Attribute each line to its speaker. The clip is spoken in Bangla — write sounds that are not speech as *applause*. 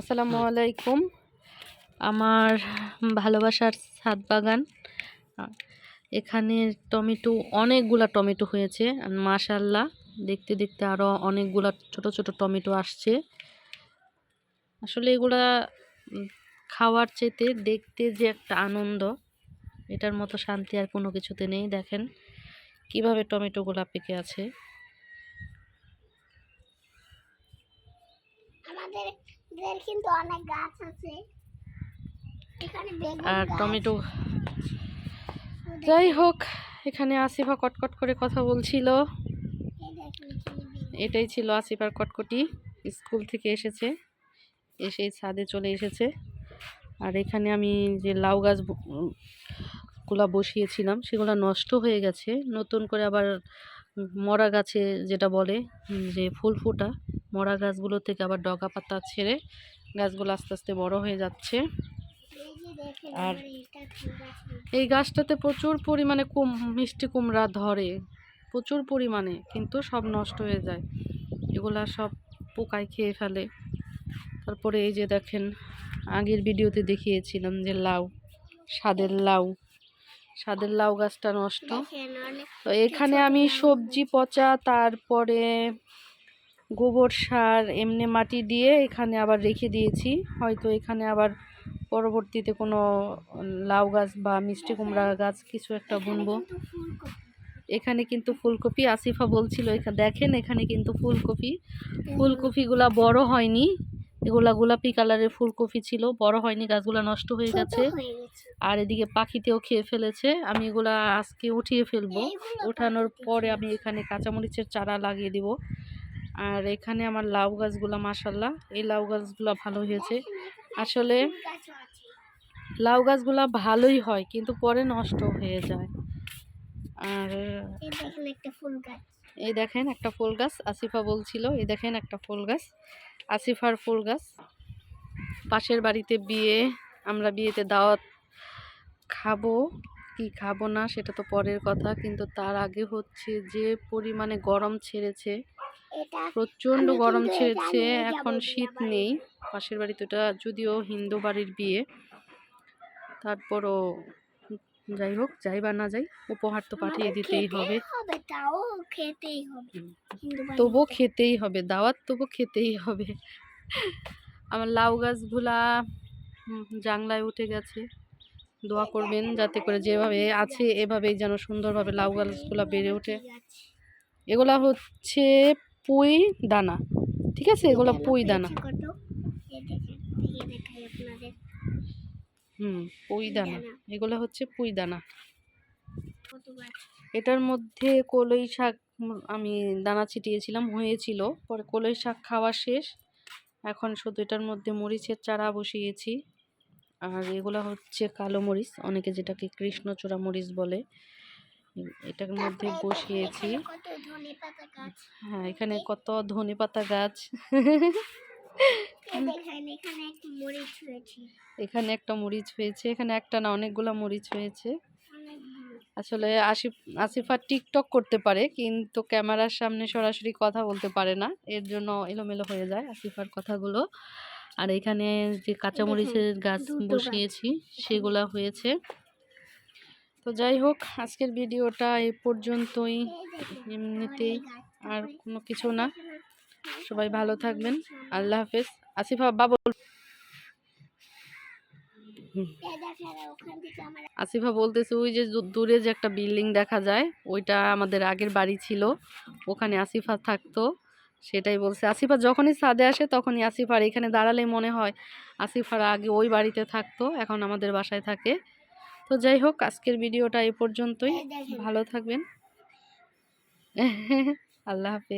Speaker 1: আসসালামু আলাইকুম। আমার ভালোবাসার ছাদ বাগান। এখানে টমেটো অনেকগুলা টমেটো হয়েছে। মাশাল্লাহ দেখতে দেখতে আরও অনেকগুলা ছোট ছোট টমেটো আসছে। আসলে এগুলা খাওয়ার চেতে দেখতে যে একটা আনন্দ এটার মতো শান্তি আর কোনো কিছুতে নেই। দেখেন কীভাবে টমেটোগুলা পেকে আছে।
Speaker 2: আমাদের দের কিন্তু অনেক গাছ আছে। এখানে বেগুন
Speaker 1: আর টমেটো। যাই হোক এখানে আসিফা কটকট করে কথা বলছিল। এটাই ছিল আসিফার কটকটি। স্কুল থেকে এসেছে এসে ছাদে চলে এসেছে। আর এখানে আমি যে লাউ গাছগুলা বসিয়েছিলাম সেগুলো নষ্ট হয়ে গেছে। নতুন করে আবার মরা গাছে যেটা বলে যে ফুল ফোটা, মরা গাছগুলো থেকে আবার ডগা পাতা ছেড়ে গাছগুলো আস্তে আস্তে বড় হয়ে যাচ্ছে। আর-। এই গাছটাতে প্রচুর পরিমাণে কুম, মিষ্টি কুমড়া ধরে, প্রচুর পরিমাণে, কিন্তু সব নষ্ট হয়ে যায়। এগুলা সব পোকায় খেয়ে ফেলে। তারপরে এই যে দেখেন, আগের ভিডিওতে দেখিয়েছিলাম যে লাউ, স্বাদের লাউ। স্বাদের লাউ গাছটা নষ্ট। তো এখানে আমি সবজি পচা তারপরে গোবর সার এমনি মাটি দিয়ে এখানে আবার রেখে দিয়েছি। হয়তো এখানে আবার পরবর্তীতে কোনো লাউ গাছ বা মিষ্টি কুমড়া গাছ কিছু একটা বুনবো। এখানে কিন্তু ফুলকপি আসিফা বলছিল এখানে দেখেন এখানে কিন্তু ফুলকপি। ফুলকপিগুলা বড় হয়নি। এগুলা গোলাপি কালারের ফুলকপি ছিল। বড় হয়নি গাছগুলা নষ্ট হয়ে গেছে। আর এদিকে পাখিতেও খেয়ে ফেলেছে। আমি এগুলা আজকে উঠিয়ে ফেলব। ওঠানোর পরে আমি এখানে কাঁচামরিচের চারা লাগিয়ে দিব। আর এখানে আমার লাউ গাছগুলা মাসাল্লাহ এই লাউ গাছগুলা ভালো হয়েছে। আসলে। লাউ গাছগুলা ভালোই হয় কিন্তু পরে নষ্ট হয়ে যায়। আর
Speaker 2: একটা ফুল গাছ।
Speaker 1: এই দেখেন একটা ফুল গাছ আসিফা বলছিল এই দেখেন একটা ফুল গাছ আসিফার ফুল গাছ। পাশের বাড়িতে বিয়ে আমরা বিয়েতে দাওয়াত খাব কি খাব না সেটা তো পরের কথা কিন্তু তার আগে হচ্ছে যে পরিমাণে গরম ছেড়েছে প্রচণ্ড গরম ছেড়েছে এখন শীত নেই। পাশের বাড়িতে ওটা যদিও হিন্দু বাড়ির বিয়ে তারপরও যাই হোক যাই বা না যাই উপহার তো পাঠিয়ে দিতেই হবে। তবু খেতেই হবে। দাওয়াত তবু খেতেই হবে। আমার লাউ গাছগুলা জাংলায় উঠে গেছে। দোয়া করবেন যাতে করে যেভাবে আছে এভাবেই যেন সুন্দরভাবে লাউ গাছগুলা বেড়ে ওঠে। এগুলা হচ্ছে পুঁই দানা ঠিক আছে? এগুলো পুঁই দানা
Speaker 2: পেঁচে কত? এই দেখেন, এই দেখাই আপনাদের
Speaker 1: হুম পুঁই দানা
Speaker 2: দানা।
Speaker 1: এগুলো হচ্ছে পুঁই দানা এটার মধ্যে কলই শাক আমি দানা ছিটিয়েছিলাম হয়েছিল। পরে কলই শাক খাওয়া শেষ। এখন শুধু এটার মধ্যে মরিচের চারা বসিয়েছি। আর এগুলো হচ্ছে কালো মরিচ অনেকে যেটাকে কৃষ্ণচূড়া মরিচ বলে। এটার মধ্যে বসিয়েছি। হ্যাঁ এখানে কত ধনে পাতা গাছ?
Speaker 2: এখানে একটা মরিচ হয়েছে।
Speaker 1: এখানে একটা না অনেকগুলো মরিচ হয়েছে। আসলে আসিফ আসিফা টিকটক করতে পারে কিন্তু ক্যামেরার সামনে সরাসরি কথা বলতে পারে না। এর জন্য এলোমেলো হয়ে যায় আসিফার কথাগুলো। আর এখানে যে কাঁচামরিচের গাছ
Speaker 2: গাছ।
Speaker 1: বসিয়েছি সেগুলা হয়েছে। তো যাই হোক আজকের ভিডিওটা এই পর্যন্তই এমনিতেই আর কোনো কিছু না। সবাই ভালো থাকবেন। আল্লাহ হাফেজ। আসিফা বাবু
Speaker 2: এই দেখেন ওখান থেকে আমার
Speaker 1: আসিফা বলতেছে, ওই যে দূরে যে একটা বিল্ডিং দেখা যায়, ওইটা আমাদের আগের বাড়ি ছিল। ওখানে আসিফা থাকতো, সেটাই বলছে। আসিফা যখনই ছাদে আসে তখনই আসিফার এখানে দাঁড়ালেই মনে হয় আসিফার আগে ওই বাড়িতে থাকতো, এখন আমাদের বাসায় থাকে। তো যাই হোক, আজকের ভিডিওটা এ পর্যন্তই। ভালো থাকবেন। *laughs* আল্লাহ হাফেজ।